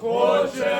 хочемо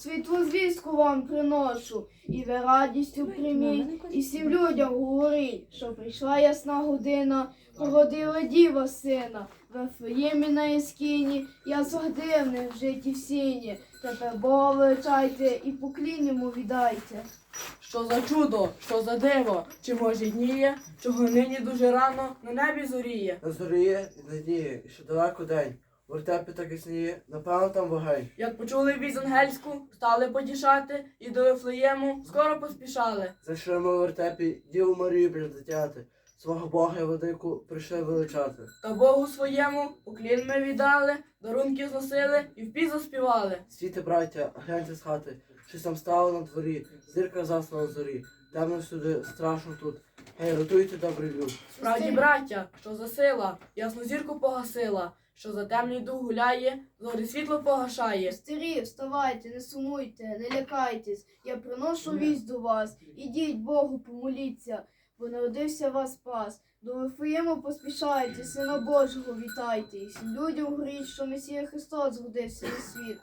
Світлу звістку вам приношу, і ви радістю прийміть, і всім людям говоріть, що прийшла ясна година, породила діва сина, в Ефраїмі на Іскіні, я дивний в житті в сіні. Тепер Бога величайте і поклін йому віддайте. Що за чудо, що за диво, чи може дніє, чого нині дуже рано на небі зоріє. Зоріє і надіє, що далеко день. В вертепі так і сніє, напевно там вогень. Як почули вість ангельську, стали потішати і до Вифлеєму скоро поспішали. Зайшли ми в вертепі Діву Марію придитяти. Свого Бога і владику прийшли величати. Та Богу своєму уклін ми віддали, дарунки зносили і в впі заспівали. Світи, браття, гляньте з хати, щось там стало на дворі, зірка засла на зорі. Темно всюди, страшно тут. Гей, рятуйте добрий люд. Справді, браття, що за сила, ясну зірку погасила, що за темний дух гуляє, зорі світло погашає. Старі, вставайте, не сумуйте, не лякайтесь, я приношу вість до вас. Ідіть Богу, помоліться, бо народився вас спас. До Вифлеєму поспішайте, Сина Божого вітайте, і всім людям говоріть, що Месія Христос згодився на світ.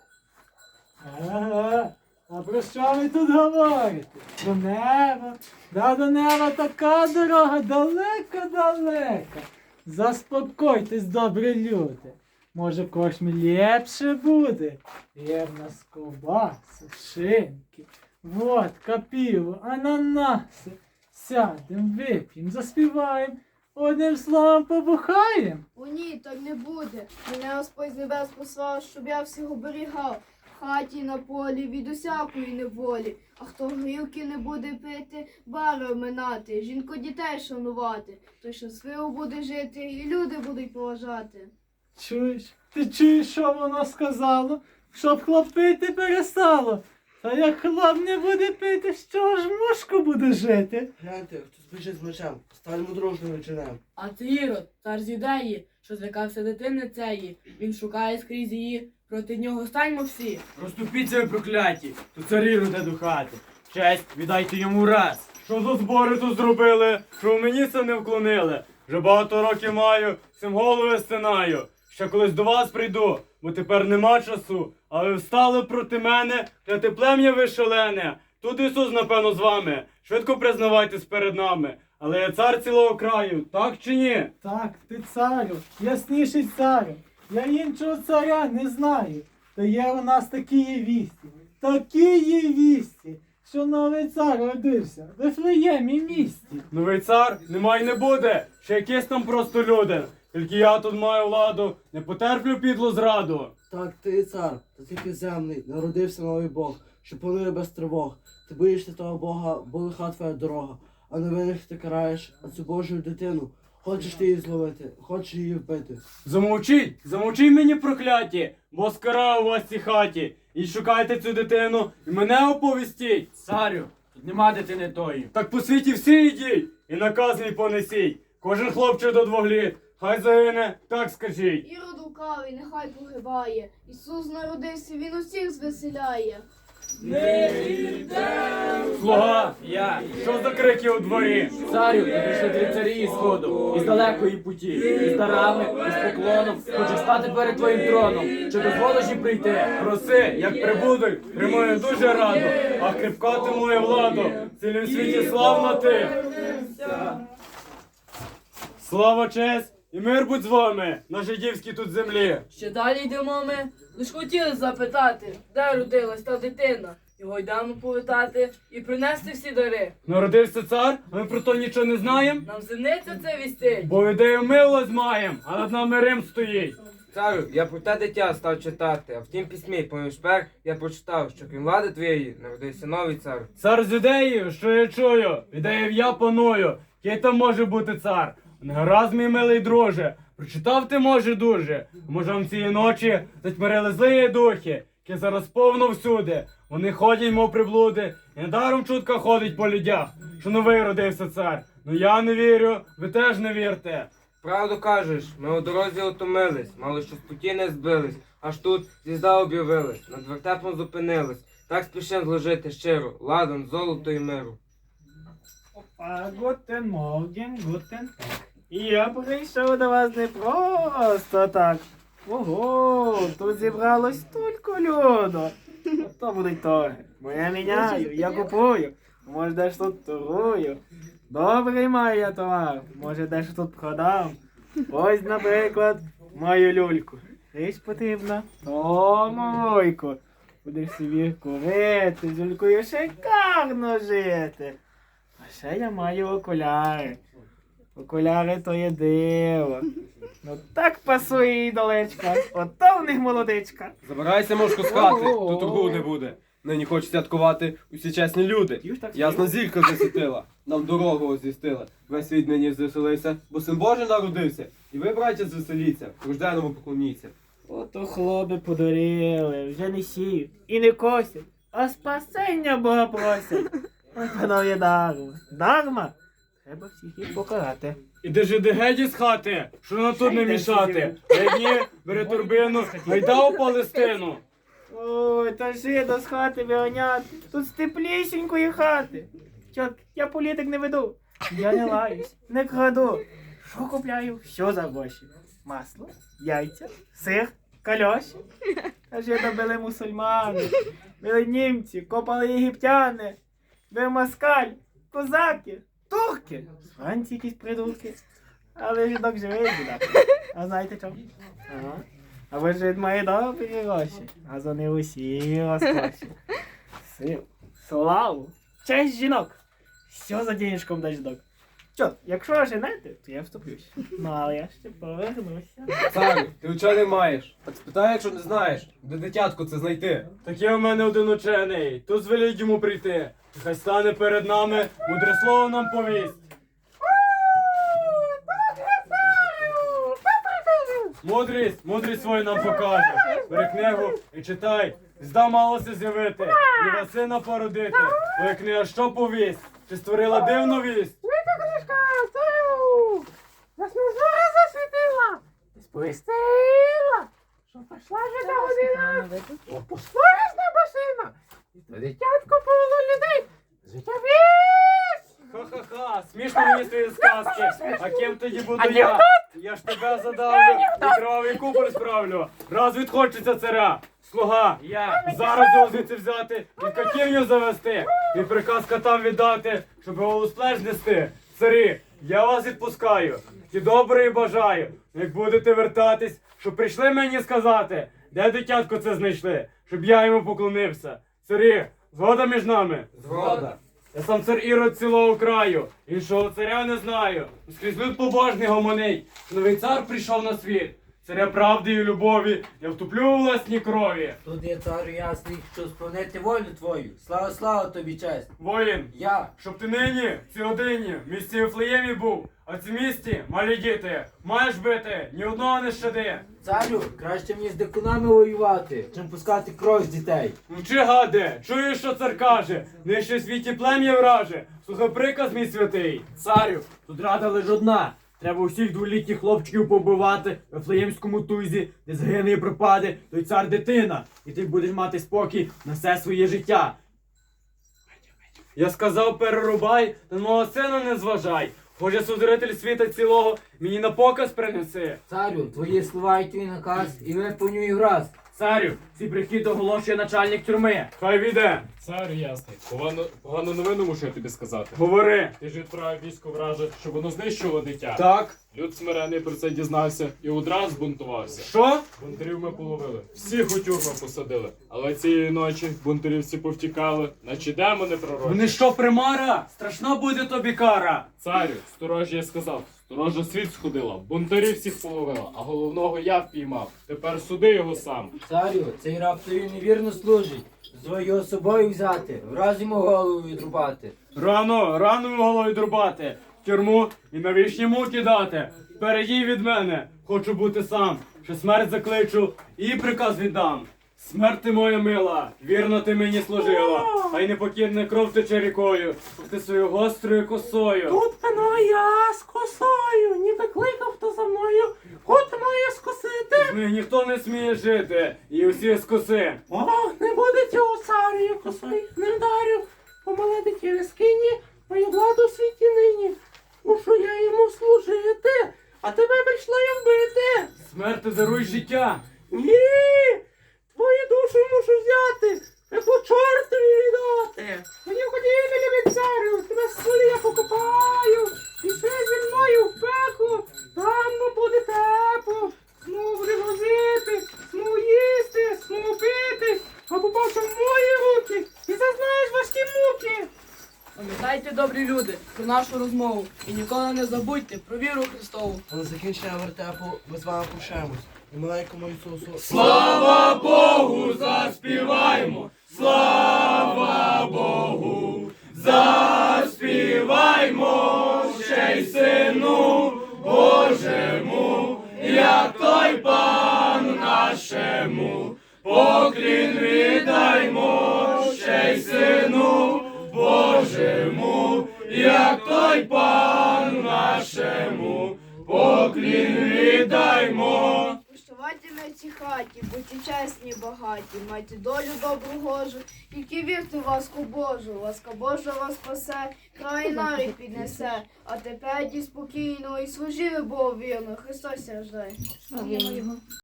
Ага, а про що ви тут говорите? До неба. Да до неба така дорога далека-далека. Заспокойтесь, добрі люди. Може, кошмі ліпше буде. Є в нас ковбаси, шинки, водка, пиво, ананаси. Сядем, вип'ємо, заспіваємо, одним словом побухаємо. О ні, так не буде. Мене Господь з небес послав, щоб я всіх оберігав. Хаті на полі від усякої неволі. А хто горілки не буде пити, бари оминати, жінку дітей шанувати, той щасливо буде жити, і люди будуть поважати. Чуєш? Ти чуєш, що воно сказало? Щоб хлоп пити перестало. Та як хлоп не буде пити, з чого ж мушку буде жити? Гляньте, хтось біжить з мечем, станемо дружними чинем. А це Ірод, цар з юдеї, що злякався дитини цеї. Він шукає скрізь її, проти нього станьмо всі. Розступіться ви прокляті, то царі роде до хати. Честь віддайте йому раз. Що за збори тут зробили, що в мені це не вклонили. Вже багато років маю, всім голови стинаю. Ще колись до вас прийду, бо тепер нема часу. А ви встали проти мене, кляте плем'я ви шалене. Тут Ісус, напевно, з вами. Швидко признавайтесь перед нами. Але я цар цілого краю, так чи ні? Так, ти царю, ясніший царю. Я іншого царя не знаю. Та є у нас такі є вісті. Такі є вісті, що новий цар родився в Вифлеємі місті. Новий цар нема й не буде, ще якийсь там просто людин. Тільки я тут маю владу, не потерплю підлу зраду. Так, ти цар, та тільки земний, народився новий Бог, що панує без тривог. Ти боїшся того Бога, бо лиха твоя дорога, а невинних ти караєш, а цю Божу дитину. Хочеш ти її зловити, хочеш її вбити. Замовчіть, замовчіть мені прокляті, бо скара у вас цій хаті. І шукайте цю дитину, і мене оповістіть. Царю, тут нема дитини тої. Так по світі всі йдіть, і наказ мій понесіть. Кожен хлопчик до двох літ, хай загине, так скажіть. Ірод лукавий, нехай погибає. Ісус народився, він усіх звеселяє. Слуга, Я, що за крики у дворі? царю, тут прийшли три царі із сходу, із далекої путі, із дарами, із поклоном, хочу стати перед твоїм троном. Чи дозволиш їм прийти? Проси, як прибудуть, приймаю дуже радо, а кріпка ти моя владу, цілім світі славна ти. Слава честь і мир будь з вами, на жидівській тут землі. Ще далі йдемо ми. Лиш хотіли запитати, де родилась та дитина. Його йдемо повітати і принести всі дари. Народився цар, а ми про то нічого не знаємо. Нам зимниця це вістить. Бо ідею милость маєм, а над нами Рим стоїть. Царю, я про те дитя став читати, а в тім письмі поміж пер я прочитав, що крім влади твоєї народився новий цар. Цар з ідеєю, що я чую, ідеїв я паную. Який там може бути цар? Не гаразд, мій милий друже, прочитав ти може дуже. Може вам цієї ночі затьмарили злі духи. яке зараз повно всюди. Вони ходять, мов приблуди, і недаром чутка ходить по людях, що новий родився цар. Ну я не вірю, ви теж не вірте. Правду кажеш, ми у дорозі отомились, мало що з путі не збились, аж тут звізда об'явилась, над вертепом зупинились. Так спішим зложити щиро, ладан, золото і миру. А гутен Морген, гутен так. Я прийшов до вас не просто так. Ого, тут зібралось стільки люду. То будуть торги. Бо я міняю, я купую. Може, десь тут торгую. Добрий маю я товар. Може, десь тут продам. Ось, наприклад, мою люльку. Річ потрібна. То мойку. Будеш собі курити, з люлькою шикарно жити. А ще я маю окуляри. Окуляри то є диво. Ну так пасує ідолечка. Ото в них молодичка. Забирайся, мошку, з хати, тут торгу не буде. Нині хочуть святкувати усі чесні люди. Ясна зірка засвітила, нам дорогу озвістила. Весь світ нині звеселився, бо син Божий народився. І ви, браття, звеселіться, рожденому поклоніться. Ото хлопи подуріли, вже не сіють і не косять, а спасення Бога просять. Ой, панове дарма. Дарма? Треба всіх їх покарати. Іди ж іди геть із хати, що на тут не мішати. Одні бери турбину, гайда у Палестину. Ой, та жида з хати виганять. Тут з теплісінької хати. Чот, я політик не веду. Я не лаюсь, не краду. Що купляю? Що за гроші? Масло, яйця, сир, кальоші. А жида били мусульмани, били німці, копали єгиптяни, били москаль, козаки, турки. З якісь придурки. Але жидок живий буде. А знаєте чому? Ага. А ви ж має добрі гроші, а за не усі розкоші. Сил, славу, честь жінок. Що за денежком дасть жінок? Чо, якщо женете, то я вступлюсь. Ну, але я ще повернуся. Царю, ти учений маєш. Так спитай, якщо не знаєш, де дитятко це знайти. Так є в мене один учений, тут звеліть йому прийти. Хай стане перед нами, мудре слово нам повість. Мудрість, мудрість свою нам покаже. Бери книгу і читай. Зда малося з'явити, і вас сина породити. Твоя книга що повість? Чи створила дивну вість? Сповістила, що пішла жида година, опустилась небесина, і то дитятко повело людей, життя. Ха-ха-ха, смішно мені твої сказки. А ким тоді буду я? Я ж тебе задавлю, і кровавий купор справлю. Раз відхочеться царя. Слуга, я зараз його звідси взяти і катівню завести, і приказ катам віддати, щоб голос плеч нести. Царі, я вас відпускаю, ті добре і бажаю. Як будете вертатись, щоб прийшли мені сказати, де дитятко це знайшли, щоб я йому поклонився. Царі, згода між нами. Згода. Я сам цар Ірод цілого краю, іншого царя не знаю. Скрізь люд побожний гомонить. Новий цар прийшов на світ. Царя правди і любові, я втуплю у власній крові. Тут є царю ясний, що сповнити волю твою. Слава, слава тобі честь. Воїн, Я, щоб ти нині, в цій годині, в місті Ефлеємі був, а в місті малі діти, маєш бити, ні одного не щади. царю, краще мені з дикунами воювати, чим пускати кров з дітей. Мовчи, гаде, чуєш, що цар каже, нижче в світі плем'я враже, слухай приказ мій святий. Царю, тут рада лиш одна. Треба усіх дволітніх хлопчиків побивати в Ефлеємському тузі, де згине і пропаде той цар дитина, і ти будеш мати спокій на все своє життя. Я сказав, перерубай, та мого сина не зважай. Хоче сузритель світа цілого, мені на показ принеси. Царю, твої слова і твій наказ, і виповнюй враз. Царю, цей прихід оголошує начальник тюрми. Хай віде, Царю ясний, погану, погану новину мушу я тобі сказати. говори. Ти ж відправив військо враже, щоб воно знищило дитя. Так. Люд смирений про це дізнався і одразу збунтувався. Що? Бунтарів ми половили, всіх у тюрми посадили. Але цієї ночі бунтарів всі повтікали, наче демони пророчі. Вони що, примара? Страшна буде тобі кара. Царю, сторожі я сказав, сторожа світ сходила, бунтарів всіх половила, а головного я впіймав. Тепер суди його сам. Царю, цей раб тобі невірно служить. Його собою взяти, враз йому голову відрубати. Рано, рано в голові друбати, в тюрму і на вічні муки дати. Передій від мене, хочу бути сам, що смерть закличу і приказ віддам. Смерти моя мила, вірно ти мені служила, а й непокірна кров тече рікою, ти свою гострою косою. Тут пано я з косою, ніби кликав хто за мною, кот моє скосити. З них ніхто не сміє жити, і усі скоси. Ох, не буде цього царю, я косою не вдарю. Помале дитя скині, мою владу в світі нині. Мушу я йому служити, а тебе прийшла я вбити. Смерти даруй життя. Ні, твою душу мушу взяти, пекло чортові віддати. Ходім, ходім, любить царю, тебе з солі я покопаю. Пішли зі мною в пекло, там ну буде тепло. Знову буде возити, знову їсти, знову пити, а побачив мої руки і зазнаєш важкі муки. Пам'ятайте, добрі люди, про нашу розмову і ніколи не забудьте про віру Христову. Але закінчення вертепу ми з вами прощаємось. І маленькому Ісусу. Слава заспіваймо! Слава Богу! Заспіваймо ще й сину Божому, як той пан нашому, поклін віддаймо ще й сину Божому, як той пан нашому, поклін віддаймо. Цій хаті, будьте чесні, багаті, майте долю добру гожу, тільки вірте в ласку Божу, ласка Божа вас спасе, край нарік піднесе, а тепер ді спокійно і служили Богу вірно, Христос рождає.